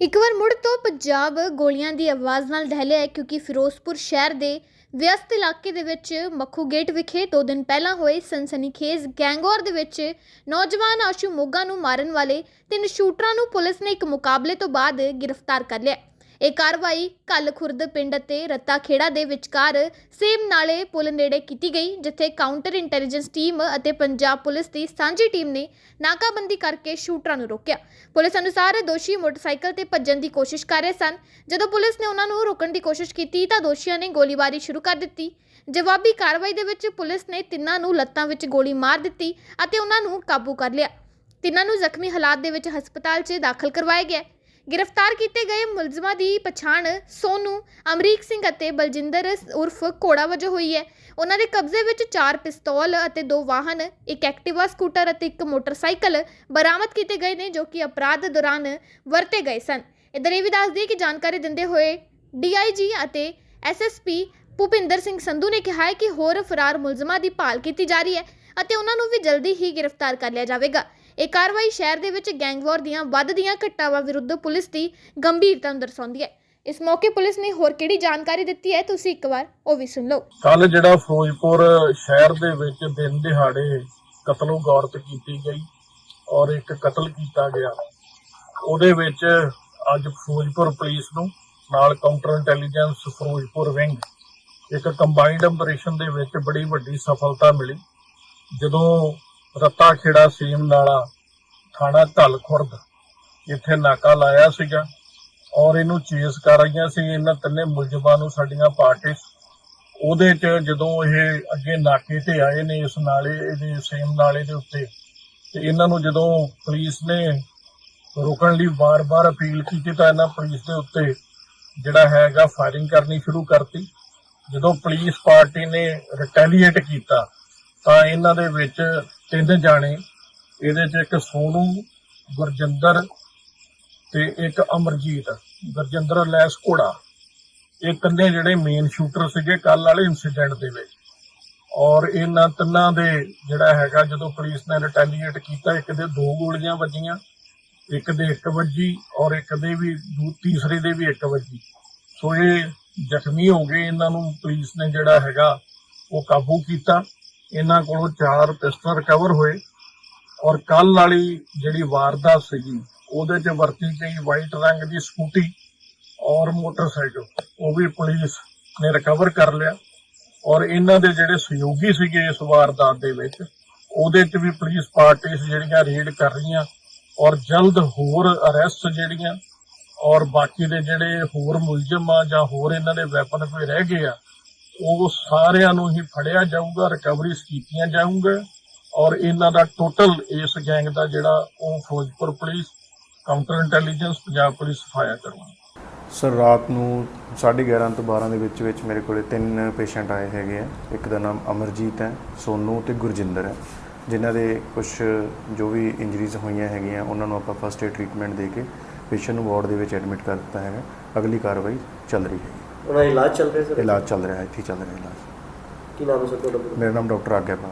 ਇੱਕ ਵਾਰ ਮੁੜ ਤੋਂ ਪੰਜਾਬ ਗੋਲੀਆਂ ਦੀ ਆਵਾਜ਼ ਨਾਲ ਦਹਿਲਿਆ ਹੈ ਕਿਉਂਕਿ ਫਿਰੋਜ਼ਪੁਰ ਸ਼ਹਿਰ ਦੇ ਵਿਅਸਤ ਇਲਾਕੇ ਦੇ ਵਿੱਚ ਮੱਖੂ ਗੇਟ ਵਿਖੇ ਦੋ ਦਿਨ ਪਹਿਲਾਂ ਹੋਏ ਸਨਸਨੀਖੇਜ਼ ਗੈਂਗਵਾਰ ਦੇ ਵਿੱਚ ਨੌਜਵਾਨ ਆਸ਼ੂ ਮੋਗਾ ਨੂੰ ਮਾਰਨ ਵਾਲੇ ਤਿੰਨ ਸ਼ੂਟਰਾਂ ਨੂੰ ਪੁਲਿਸ ਨੇ ਇੱਕ ਮੁਕਾਬਲੇ ਤੋਂ ਬਾਅਦ ਗ੍ਰਿਫਤਾਰ ਕਰ ਲਿਆ ਇਹ ਕਾਰਵਾਈ ਕੱਲ ਖੁਰਦ ਪਿੰਡ ਅਤੇ ਰੱਤਾ ਖੇੜਾ ਦੇ ਵਿਚਕਾਰ ਸੇਮ ਨਾਲੇ ਪੁਲ ਨੇੜੇ ਕੀਤੀ ਗਈ, ਜਿੱਥੇ ਕਾਊਂਟਰ ਇੰਟੈਲੀਜੈਂਸ ਟੀਮ ਅਤੇ ਪੰਜਾਬ ਪੁਲਿਸ ਦੀ ਸਾਂਝੀ ਟੀਮ ਨੇ ਨਾਕਾਬੰਦੀ ਕਰਕੇ ਸ਼ੂਟਰਾਂ ਨੂੰ ਰੋਕਿਆ। ਪੁਲਿਸ ਅਨੁਸਾਰ ਦੋਸ਼ੀ ਮੋਟਰਸਾਈਕਲ ਤੇ ਭੱਜਣ ਦੀ ਕੋਸ਼ਿਸ਼ ਕਰ ਰਹੇ ਸਨ। ਜਦੋਂ ਪੁਲਿਸ ਨੇ ਉਹਨਾਂ ਨੂੰ ਰੋਕਣ ਦੀ ਕੋਸ਼ਿਸ਼ ਕੀਤੀ ਤਾਂ ਦੋਸ਼ੀਆਂ ਨੇ ਗੋਲੀਬਾਰੀ ਸ਼ੁਰੂ ਕਰ ਦਿੱਤੀ। ਜਵਾਬੀ ਕਾਰਵਾਈ ਦੇ ਵਿੱਚ ਪੁਲਿਸ ਨੇ ਤਿੰਨਾਂ ਨੂੰ ਲੱਤਾਂ ਵਿੱਚ ਗੋਲੀ ਮਾਰ ਦਿੱਤੀ ਅਤੇ ਉਹਨਾਂ ਨੂੰ ਕਾਬੂ ਕਰ ਲਿਆ। ਤਿੰਨਾਂ ਨੂੰ ਜ਼ਖਮੀ ਹਾਲਾਤ ਦੇ ਵਿੱਚ ਹਸਪਤਾਲ 'ਚ ਦਾਖਲ ਕਰਵਾਇਆ ਗਿਆ। ਗ੍ਰਿਫਤਾਰ ਕੀਤੇ ਗਏ ਮੁਲਜ਼ਮਾਂ ਦੀ ਪਛਾਣ ਸੋਨੂ, ਅਮਰੀਕ ਸਿੰਘ ਅਤੇ ਬਲਜਿੰਦਰ ਉਰਫ ਕੋੜਾ ਵਜੋਂ ਹੋਈ ਹੈ। ਉਹਨਾਂ ਦੇ ਕਬਜ਼ੇ ਵਿੱਚ ਚਾਰ ਪਿਸਤੌਲ ਅਤੇ ਦੋ ਵਾਹਨ, ਇੱਕ ਐਕਟਿਵਾ ਸਕੂਟਰ ਅਤੇ ਇੱਕ ਮੋਟਰਸਾਈਕਲ ਬਰਾਮਦ ਕੀਤੇ ਗਏ ਨੇ ਜੋ ਕਿ ਅਪਰਾਧ ਦੌਰਾਨ ਵਰਤੇ ਗਏ ਸਨ। ਇਧਰ ਇਹ ਵੀ ਦੱਸ ਦਈਏ ਕਿ ਜਾਣਕਾਰੀ ਦਿੰਦੇ ਹੋਏ ਡੀਆਈਜੀ ਅਤੇ ਐਸਐਸਪੀ ਭੁਪਿੰਦਰ ਸਿੰਘ ਸੰਧੂ ਨੇ ਕਿਹਾ ਹੈ ਕਿ ਹੋਰ ਫਰਾਰ ਮੁਲਜ਼ਮਾਂ ਦੀ ਭਾਲ ਕੀਤੀ ਜਾ ਰਹੀ ਹੈ ਅਤੇ ਉਹਨਾਂ ਨੂੰ ਵੀ ਜਲਦੀ ਹੀ ਗ੍ਰਿਫਤਾਰ ਕਰ ਲਿਆ ਜਾਵੇਗਾ। ਇਹ ਕਾਰਵਾਈ ਸ਼ਹਿਰ ਦੇ ਵਿੱਚ ਗੈਂਗਵਾਰ ਦੀਆਂ ਵੱਧਦੀਆਂ ਘਟਨਾਵਾਂ ਵਿਰੁੱਧ ਪੁਲਿਸ ਦੀ ਗੰਭੀਰਤਾ ਨੂੰ ਦਰਸਾਉਂਦੀ ਹੈ। ਇਸ ਮੌਕੇ ਪੁਲਿਸ ਨੇ ਹੋਰ ਕਿਹੜੀ ਜਾਣਕਾਰੀ ਦਿੱਤੀ ਹੈ, ਤੁਸੀਂ ਇੱਕ ਵਾਰ ਉਹ ਵੀ ਸੁਣ ਲਓ। ਕੱਲ ਜਿਹੜਾ ਫਿਰੋਜ਼ਪੁਰ ਸ਼ਹਿਰ ਦੇ ਵਿੱਚ ਦਿਨ ਦਿਹਾੜੇ ਕਤਲੋ ਗੌਰਤ ਕੀਤੀ ਗਈ ਔਰ ਇੱਕ ਕਤਲ ਕੀਤਾ ਗਿਆ। ਉਹਦੇ ਵਿੱਚ ਅੱਜ ਫਿਰੋਜ਼ਪੁਰ ਪੁਲਿਸ ਨੂੰ ਨਾਲ ਕਾਊਂਟਰ ਇੰਟੈਲੀਜੈਂਸ ਫਿਰੋਜ਼ਪੁਰ ਵਿੰਗ ਇੱਕ ਕੰਬਾਈਨਡ ਆਪਰੇਸ਼ਨ ਦੇ ਵਿੱਚ ਬੜੀ ਵੱਡੀ ਸਫਲਤਾ ਮਿਲੀ। ਜਦੋਂ ਰੱਤਾ ਖੇੜਾ ਸੀਮ ਨਾਲਾ ਥਾਣਾ ਧਲ ਖੁਰਦ ਇੱਥੇ ਨਾਕਾ ਲਾਇਆ ਸੀਗਾ ਔਰ ਇਹਨੂੰ ਚੇਸ ਕਰ ਰਹੀਆਂ ਸੀ। ਇਹਨਾਂ ਤਿੰਨੇ ਮੁਲਜ਼ਮਾਂ ਨੂੰ ਸਾਡੀਆਂ ਪਾਰਟੀ ਉਹਦੇ ਚ ਜਦੋਂ ਇਹ ਅੱਗੇ ਨਾਕੇ ਤੇ ਆਏ ਨੇ ਇਸ ਨਾਲੇ, ਇਹਦੇ ਸੇਮ ਨਾਲੇ ਦੇ ਉੱਤੇ, ਤੇ ਇਹਨਾਂ ਨੂੰ ਜਦੋਂ ਪੁਲਿਸ ਨੇ ਰੋਕਣ ਲਈ ਵਾਰ-ਵਾਰ ਅਪੀਲ ਕੀਤੀ ਤਾਂ ਇਹਨਾਂ ਪੁਲਿਸ ਦੇ ਉੱਤੇ ਜਿਹੜਾ ਹੈਗਾ ਫਾਇਰਿੰਗ ਕਰਨੀ ਸ਼ੁਰੂ ਕਰਤੀ। ਜਦੋਂ ਪੁਲਿਸ ਪਾਰਟੀ ਨੇ ਰਿਟੈਲੀਏਟ ਕੀਤਾ ਤਾਂ ਇਹਨਾਂ ਦੇ ਵਿੱਚ ਤਿੰਨ ਜਾਣੇ, ਇਹਦੇ ਚ ਇੱਕ ਸੋਨੂ, ਗੁਰਜਿੰਦਰ ਤੇ ਇੱਕ ਅਮਰਜੀਤ। ਗੁਰਜਿੰਦਰ ਲੈਸ ਘੋੜਾ। ਇਹ ਤਿੰਨੇ ਜਿਹੜੇ ਮੇਨ ਸ਼ੂਟਰ ਸੀਗੇ ਕੱਲ ਵਾਲੇ ਇਨਸੀਡੈਂਟ ਦੇ ਵਿੱਚ। ਔਰ ਇਹਨਾਂ ਤਿੰਨਾਂ ਦੇ ਜਿਹੜਾ ਹੈਗਾ, ਜਦੋਂ ਪੁਲਿਸ ਨੇ ਰਿਟੈਲੀਏਟ ਕੀਤਾ, ਇੱਕ ਦੇ ਦੋ ਗੋਲੀਆਂ ਵੱਜੀਆਂ, ਇੱਕ ਦੇ ਇੱਕ ਵੱਜੀ ਔਰ ਇੱਕ ਦੇ ਵੀ ਦੂ- ਤੀਸਰੇ ਦੇ ਵੀ ਇੱਕ ਵੱਜੀ। ਸੋ ਇਹ ਜ਼ਖਮੀ ਹੋ ਗਏ। ਇਹਨਾਂ ਨੂੰ ਪੁਲਿਸ ਨੇ ਜਿਹੜਾ ਹੈਗਾ, ਉਹ ਕਾਬੂ ਕੀਤਾ। ਇਹਨਾਂ ਕੋਲੋਂ ਚਾਰ ਪਿਸਤਲ ਰਿਕਵਰ ਹੋਏ ਔਰ ਕੱਲ ਵਾਲੀ ਜਿਹੜੀ ਵਾਰਦਾਤ ਸੀਗੀ, ਉਹਦੇ 'ਚ ਵਰਤੀ ਗਈ ਵਾਈਟ ਰੰਗ ਦੀ ਸਕੂਟੀ ਔਰ ਮੋਟਰਸਾਈਕਲ, ਉਹ ਵੀ ਪੁਲਿਸ ਨੇ ਰਿਕਵਰ ਕਰ ਲਿਆ ਔਰ ਇਹਨਾਂ ਦੇ ਜਿਹੜੇ ਸਹਿਯੋਗੀ ਸੀਗੇ ਇਸ ਵਾਰਦਾਤ ਦੇ ਵਿੱਚ, ਉਹਦੇ 'ਚ ਵੀ ਪੁਲਿਸ ਪਾਰਟੀਆਂ ਜਿਹੜੀਆਂ ਰੇਡ ਕਰ ਰਹੀਆਂ ਔਰ ਜਲਦ ਹੋਰ ਅਰੈਸਟ ਜਿਹੜੀਆਂ ਔਰ ਬਾਕੀ ਦੇ ਜਿਹੜੇ ਹੋਰ ਮੁਲਜ਼ਮ ਆ ਜਾਂ ਹੋਰ ਇਹਨਾਂ ਦੇ ਵੈਪਨ ਕੋਈ ਰਹਿ ਗਏ ਆ ਉਹ ਸਾਰਿਆਂ ਨੂੰ ਹੀ ਫੜਿਆ ਜਾਊਗਾ ਰਿਕਵਰੀਜ਼ ਕੀਤੀਆਂ ਜਾਊਗਾ ਔਰ ਇਹਨਾਂ ਦਾ ਟੋਟਲ ਇਸ ਗੈਂਗ ਦਾ ਜਿਹੜਾ ਉਹ Firozpur police counter intelligence Punjab police ਸਫਾਇਆ ਕਰਵਾਉਣ ਸਰ ਰਾਤ ਨੂੰ 11:30 ਤੋਂ 12 ਦੇ ਵਿੱਚ ਵਿੱਚ ਮੇਰੇ ਕੋਲੇ ਤਿੰਨ ਪੇਸ਼ੈਂਟ ਆਏ ਹੈਗੇ ਆ। ਇੱਕ ਦਾ ਨਾਮ ਅਮਰਜੀਤ ਹੈ, ਸੋਨੂ ਤੇ ਗੁਰਜਿੰਦਰ ਹੈ, ਜਿਨ੍ਹਾਂ ਦੇ ਕੁਝ ਜੋ ਵੀ ਇੰਜਰੀਜ਼ ਹੋਈਆਂ ਹੈਗੀਆਂ, ਉਹਨਾਂ ਨੂੰ ਆਪਾਂ ਫਸਟ ਏਡ ਟ੍ਰੀਟਮੈਂਟ ਦੇ ਕੇ ਪੇਸ਼ੈਂਟ ਨੂੰ ਵਾਰਡ ਦੇ ਵਿੱਚ ਐਡਮਿਟ ਕਰ ਦਿੱਤਾ ਹੈਗਾ। ਅਗਲੀ ਕਾਰਵਾਈ ਚੱਲ ਰਹੀ ਹੈ। ਉਹਨਾਂ ਦਾ ਇਲਾਜ ਚੱਲ ਰਿਹਾ ਸਰ? ਇਲਾਜ ਚੱਲ ਰਿਹਾ ਇੱਥੇ ਹੀ ਚੱਲ ਰਿਹਾ ਇਲਾਜ। ਕੀ ਨਾਮ ਹੈ ਸਰ ਤੁਹਾਡਾ? ਮੇਰਾ ਨਾਮ ਡਾਕਟਰ ਆਗਿਆਪਾਲ